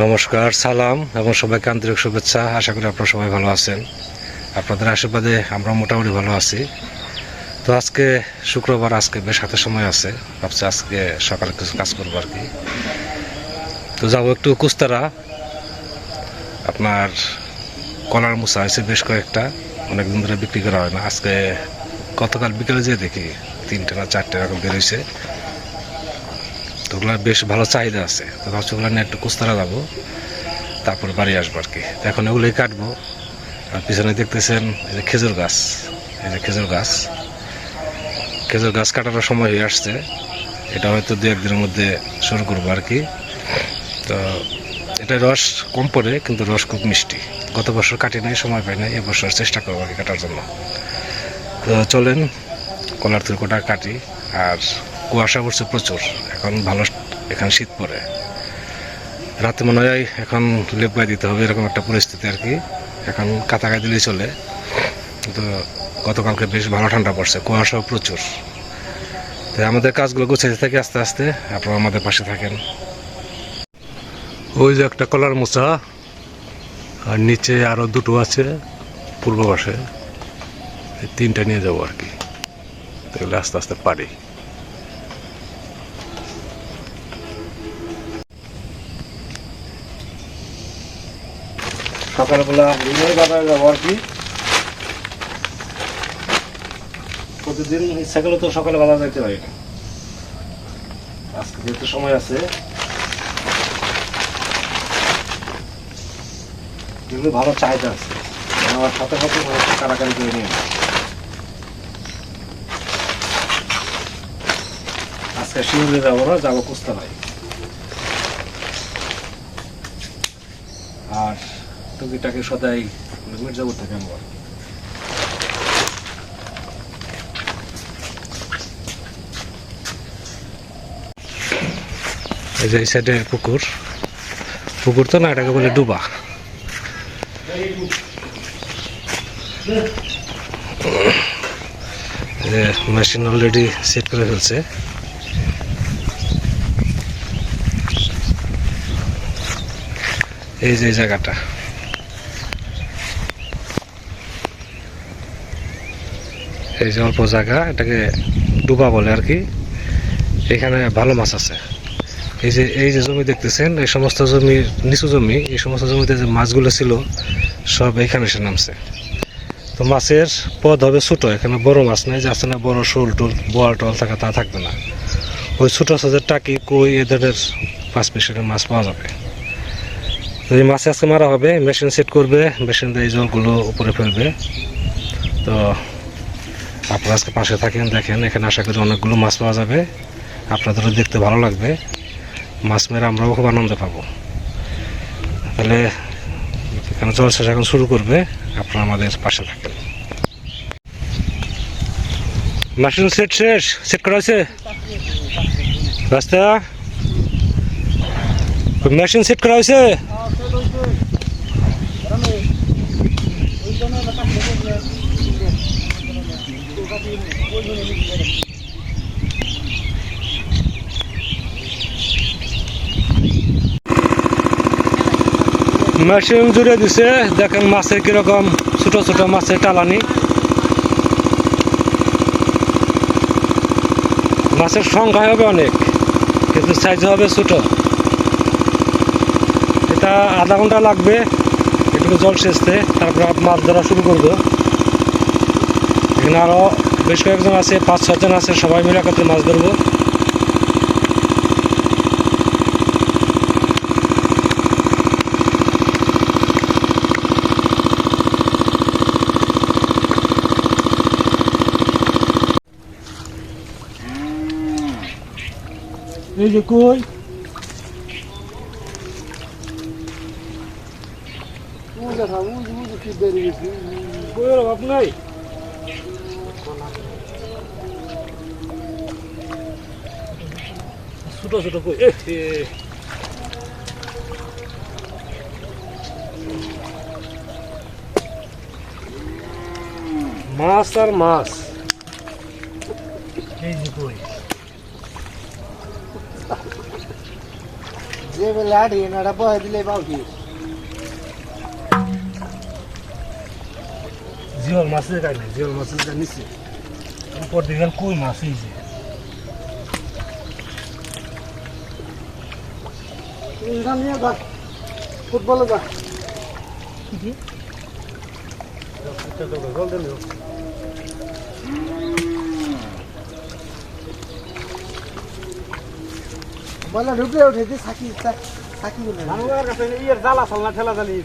নমস্কার, সালাম এবং সবাইকে আন্তরিক শুভেচ্ছা। আশা করি আপনারা সবাই ভালো আছেন। আপনাদের আশীর্বাদে আমরা মোটামুটি ভালো আছি। তো আজকে শুক্রবার, আজকে বেশ হাতে সময় আছে। ভাবছি আজকে সকালে কিছু কাজ করব আর কি। তো যাব একটু কুস্তারা। আপনার কলার মুসা আছে বেশ কয়েকটা। অনেকদিন ধরে বিক্রি করা হয় না। আজকে গতকাল বিকেলে যেয়ে দেখি তিনটে না চারটে এরকম বেরোইছে তো ওগুলোর বেশ ভালো চাহিদা আছে। তো ভাবছি ওগুলো নিয়ে একটু কুস্তারা যাব। তারপর বাড়ি আসব আর কি। তো এখন এগুলোই কাটবো। আর পিছনে দেখতেছেন এই যে খেজুর গাছ। এই যে খেজুর গাছ। খেজুর গাছ কাটানোর সময় হয়ে আসছে। এটা হয়তো দু একদিনের মধ্যে শুরু করব আর কি। তো এটা রস কম পড়ে, কিন্তু রস খুব মিষ্টি। গত বছর কাটি নাই, সময় পাই নাই। এবছর চেষ্টা করব আর কি কাটার জন্য। তো চলেন, কলার তুলকোটা কাটি। আর কুয়াশা পড়ছে প্রচুর। এখন ভালো এখানে শীত পড়ে। রাতে মনে হয় এখন লেপ গায়ে দিতে হবে, এরকম একটা পরিস্থিতি আর কি। এখন কাতা গায়ে দিলেই চলে। তো গতকালকে বেশ ভালো ঠান্ডা পড়ছে, কুয়াশাও প্রচুর। তাই আমাদের কাজগুলো গুছাইতে থাকি আস্তে আস্তে, আপনারা আমাদের পাশে থাকেন। ওই যে একটা কলার মোচা, আর নিচে আরও দুটো আছে পূর্ব পাশে। তিনটা নিয়ে যাব আর কি। তো এগুলো আস্তে আস্তে পারি। সকালবেলা যাব আর কি প্রতিদিন ইচ্ছা করলে তো যাইতে আজকে যেহেতু সময় আছে। ভালো চাহিদা আছে। আমার সাথে সাথে মানুষ কারাকারি করে নেয়। আজকে শিউরে যাব না, যাব কুস্তা নাই আর টুকিটাকি সদাই মির্জাপুর থেকে আর এই যে এই সাইডে পুকুর। পুকুর তো না, এটাকে বলে ডুবা। মেশিন অলরেডি সেট করে ফেলছে। এই যে জায়গাটা। এই যে অল্প জায়গা, এটাকে ডুবা বলে আর কি। এখানে ভালো মাছ আছে। এই যে এই যে জমি দেখতেছেন, এই সমস্ত জমি, নিচু জমি, এই সমস্ত জমিতে যে মাছগুলো ছিল, সব এখানে এসে নামছে। তো মাছের পদ হবে ছোটো, এখানে বড় মাছ নেই, যে আছে না বড় শোল টোল, বোয়াল টোয়াল থাকা, তা থাকবে না। ওই ছোটো সাজের টাকি, কই, এ ধরনের পাঁচ পিসের মাছ পাওয়া যাবে। তো এই মাছ আজকে মারা হবে, মেশিন সেট করবে, মেশিন দিয়ে এই জলগুলো উপরে ফেলবে। তো আপনারা আজকে পাশে থাকেন, দেখেন, এখানে আশা করি অনেকগুলো মাছ পাওয়া যাবে। আপনাদেরও দেখতে ভালো লাগবে। মাছ মেরে আমরাও খুব আনন্দ পাবো। তাহলে এখানে জলসেচ এখন শুরু করবে। আপনারা আমাদের পাশে থাকেন। মেশিন সেট শেষ? সেট করা হয়েছে? রাস্তা? মেশিন সেট করা হয়েছে? মেশিন জুড়ে দিছে, দেখেন মাছের কীরকম ছোট ছোট মাছের টালানি। মাছের সংখ্যা হবে অনেক, কিন্তু সাইজ হবে ছোট। এটা আধা ঘণ্টা লাগবে একটু জল সেচতে, তারপর মাছ ধরা শুরু করব। এখানে আরও বেশ কয়েকজন আছে পাঁচ ছজন আছে সবাই মিলে একত্রে মাছ ধরবো এই যে কই ছোট ছোট কই। মাছ আর মাছ। এই যে কই? যে বেলা আড়ি এনারা বহে দিলে পাও কি? জিওল মাছের গাই নাই জিওল মাছের গাই নিচ্ছে উপর দিকে কই মাছ এই যে? ইনকাম নিয়ে যা ফুটবলে যা জল দেন বলে ঢুকলে উঠে দি সাকি সাকি আমার কাছে ইয়ের জ্বালা চালনা ঠেলা চালি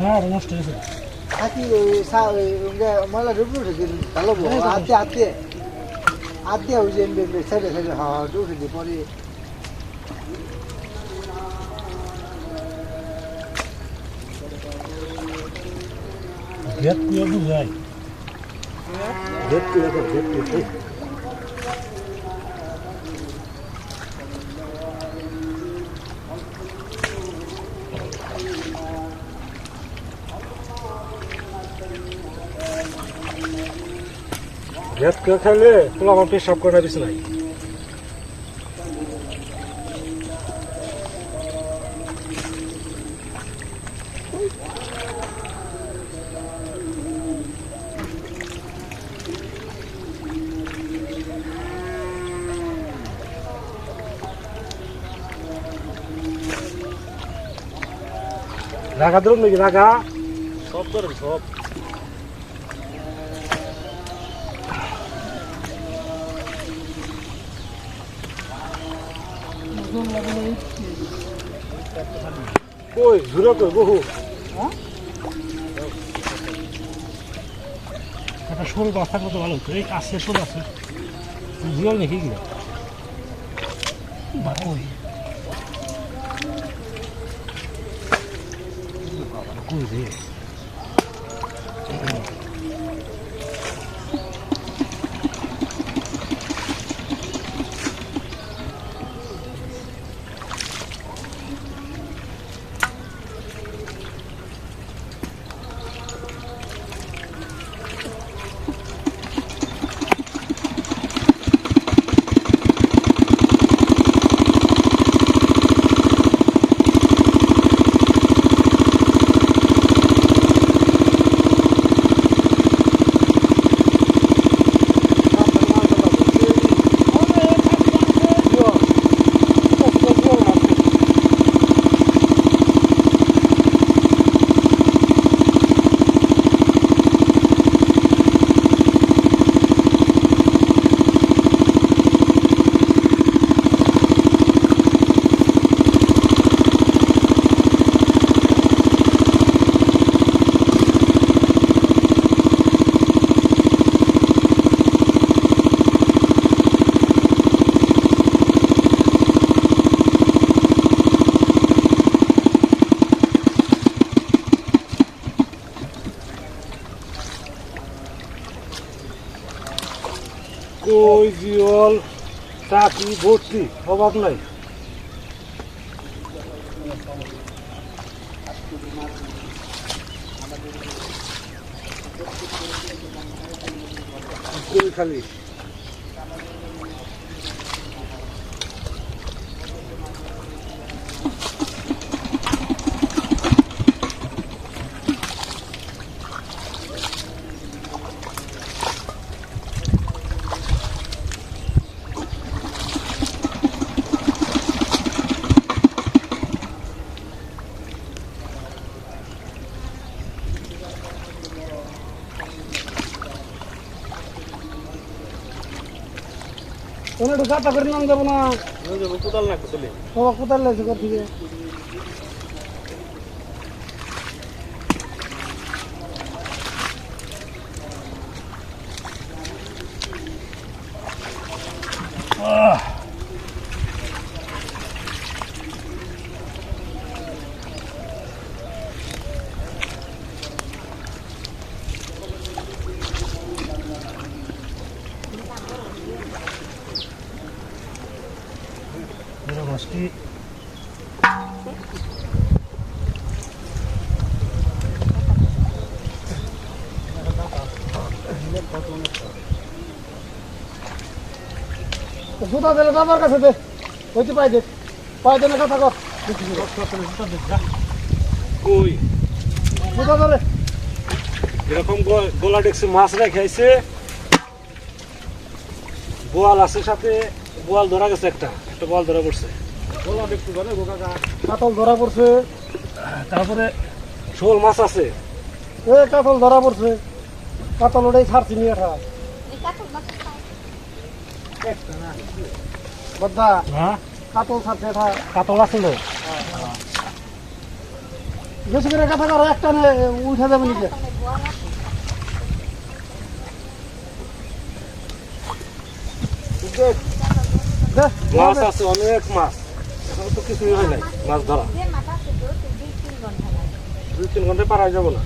না নষ্ট হয়েছে। সাকি ময়লা ঢুকলে উঠে দি ভালো আতে আতে আতে ওই যে সাইডে সাইডে হ্যাঁ উঠে দি পরে গেট কুয়ে বুঝাই গেট কুয়ে গেট কুয়ে গেট কুয়ে খাইলে তোলা আমার পেশাব করে দিস নাই রাখা ধরুন নাকি রাখা? সব ধরেন সব। কই ঘুরে কই বহু। একটা শোল গাছ থাকলে তো ভালো হতো। এই শোল আছে। জিওল নাকি কি? কই রে কই জিওল চাকরি ভর্তি অভাব নাই খালি চাপা করে নাম যাব না। কোদাল না কোদালে বাবা কোথায় লাগছে কর জুতা দিলে বাবার কাছে দে। হইতে পাই দে। পাই দেনে কথা কর। কই? কোথা ধরে। এরকম গলা ডেকছে মাছ রেখেছে বোয়াল আছে সাথে। বোয়াল ধরা গেছে একটা। একটা বোয়াল ধরা পড়ছে। গলা দেখতে পারে কাকা কাতল ধরা পড়ছে। তারপরে শোল মাছ আছে। এ কাতল ধরা পড়ছে। কাতল ওটাই ছাড়ছি নিয়ে খা বদ্দা হ্যাঁ? কাতল ছাড়ছে কাতল আছিল বেশি করে কথা করো একটা উঠে যাবে নিজে মাছ আছে অনেক মাছ। এখন তো কিছুই হয় নাই মাছ ধরা। দুই তিন ঘন্টায় পারা যাব না।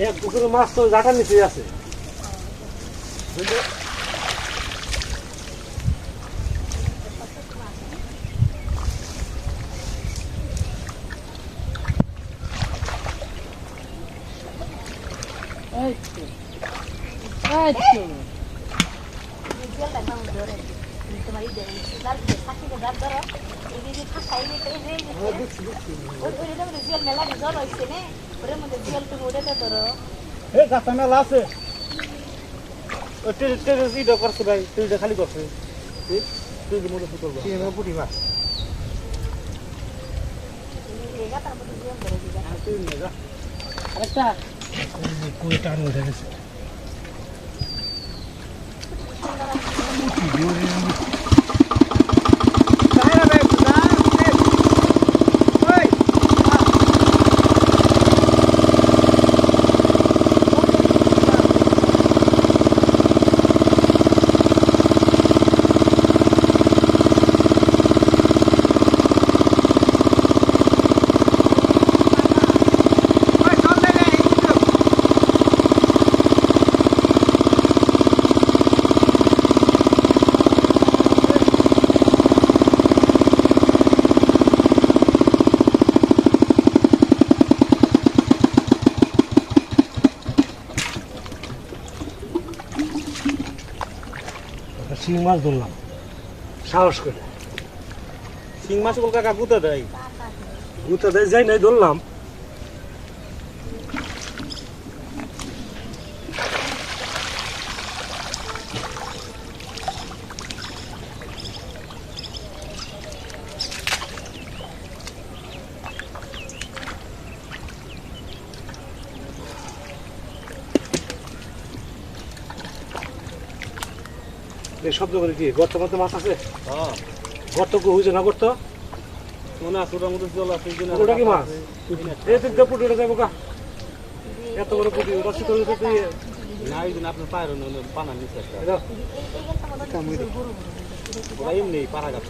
এক পুকুরে মাছ তো জাটার নিচে আছে মেলা আছে ইটা করছে ভাই তুইটা খালি করছে। তুই মনে করব পুটি মাছ? আরেকটা। কুড়ি টান উঠে গেছে শিং মাছ ধরলাম। সাহস করে। শিং মাছ বলকা কাকুতে দেয়। গুতে দেয় যাই নাই ধরলাম। এই শব্দ করে কি? গর্ত মধ্যে মাছ আছে? গর্ত হয়েছে না গর্ত? মনে আছে ওটার মধ্যে জল আছে ওটা কি মাছ? এই তিনটা পুটি উঠে যাব কা এত বড় পুটি ওটা শীতল না ওই দিন আপনার পায়ের পানা নিচে একটা। ওরা এমনি পাড়া গাছ।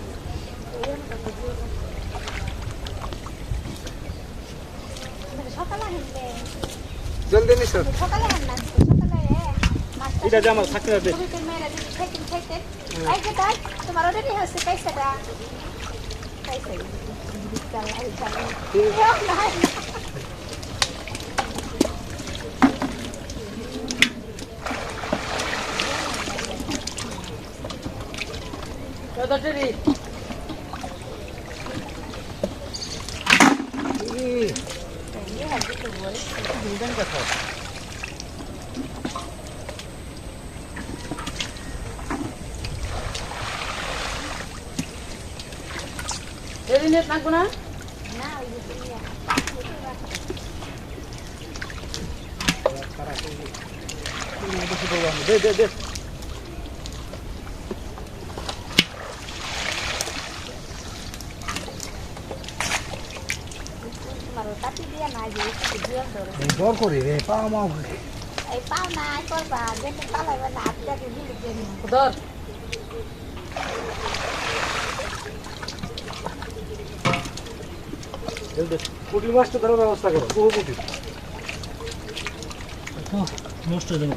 জলদি এটা যে আমার থাকতে হবে তোমার ওটাই ডর করি রে পা মা এই পাও না করবা যেতে পালাইবে না হাত দেখে দিলে ধর। পুটি মাছটা ধরার ব্যবস্থা করো বহু পুটি। নষ্ট হয়ে যাবে।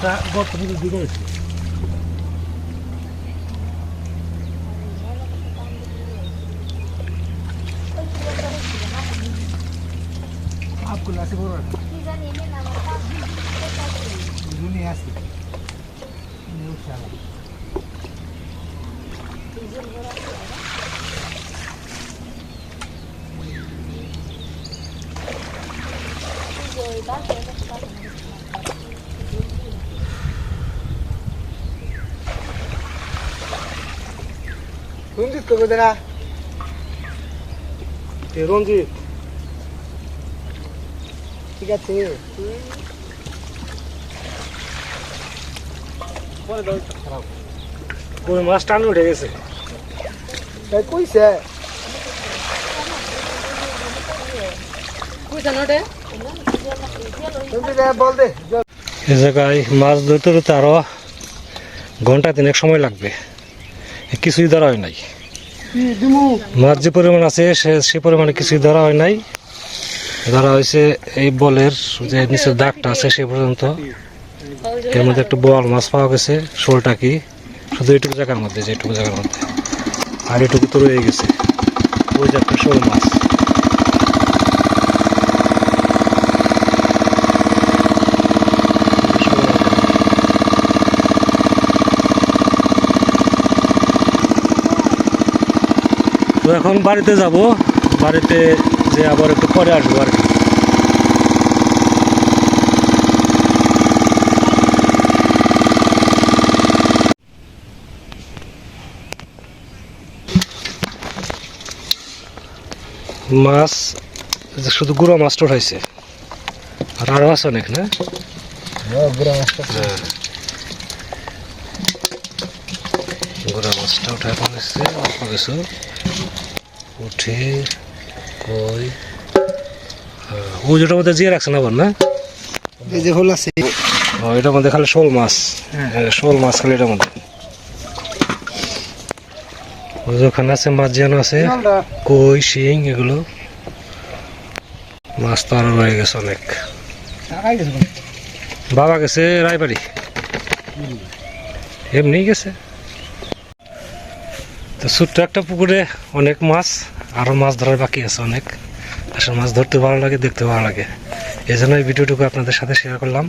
está gota muito de dois. Thank you. রঞ্জিত? ঠিক আছে। মাছ টান উঠে গেছে? মাছ ধরতে ধরতে আরও ঘণ্টা তিনেক সময় লাগবে। কিছুই দাঁড়ায় নাই। মাছ যে পরিমাণ আছে, সে পরিমাণে কিছু ধরা হয় নাই। ধরা হয়েছে এই বলের যে নিচের দাগটা আছে সে পর্যন্ত। এর মধ্যে একটু বল মাছ পাওয়া গেছে, শোলটা কি? শুধু এইটুকু জায়গার মধ্যে, যে এইটুকু জায়গার মধ্যে। আর এটুকু তো রয়ে গেছে। ওই যে একটা শোল মাছ। এখন বাড়িতে যাব। বাড়িতে যে আবার একটু পরে আসব আর কি। মাছ শুধু গুঁড়ো মাছটা উঠাইছে আর আরও আছে অনেক না? বুড়া মাছটা হ্যাঁ। গুঁড়া মাছটা উঠাই পাচ্ছে অল্প কিছু। উঠে কই? হ্যাঁ, ও যেটার মধ্যে জিয়ে রাখছে না আবার না? এই যে হল আছে। ও এটার মধ্যে খালি শোল মাছ। হ্যাঁ, শোল মাছ খালি এটার মধ্যে। ওই ওখানে আছে মাছ যেন আছে। কই শিং এগুলো। মাছ তো আরও রয়ে গেছে অনেক। বাবা গেছে রায়বাড়ি। এমনি গেছে। তো ছোট্ট একটা পুকুরে অনেক মাছ আরও মাছ ধরার বাকি আছে অনেক। আসলে মাছ ধরতে ভালো লাগে, দেখতে ভালো লাগে। এই জন্য এই ভিডিওটুকু আপনাদের সাথে শেয়ার করলাম।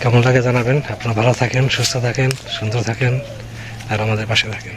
কেমন লাগে জানাবেন? আপনারা ভালো থাকেন, সুস্থ থাকেন, সুন্দর থাকেন, আর আমাদের পাশে থাকেন।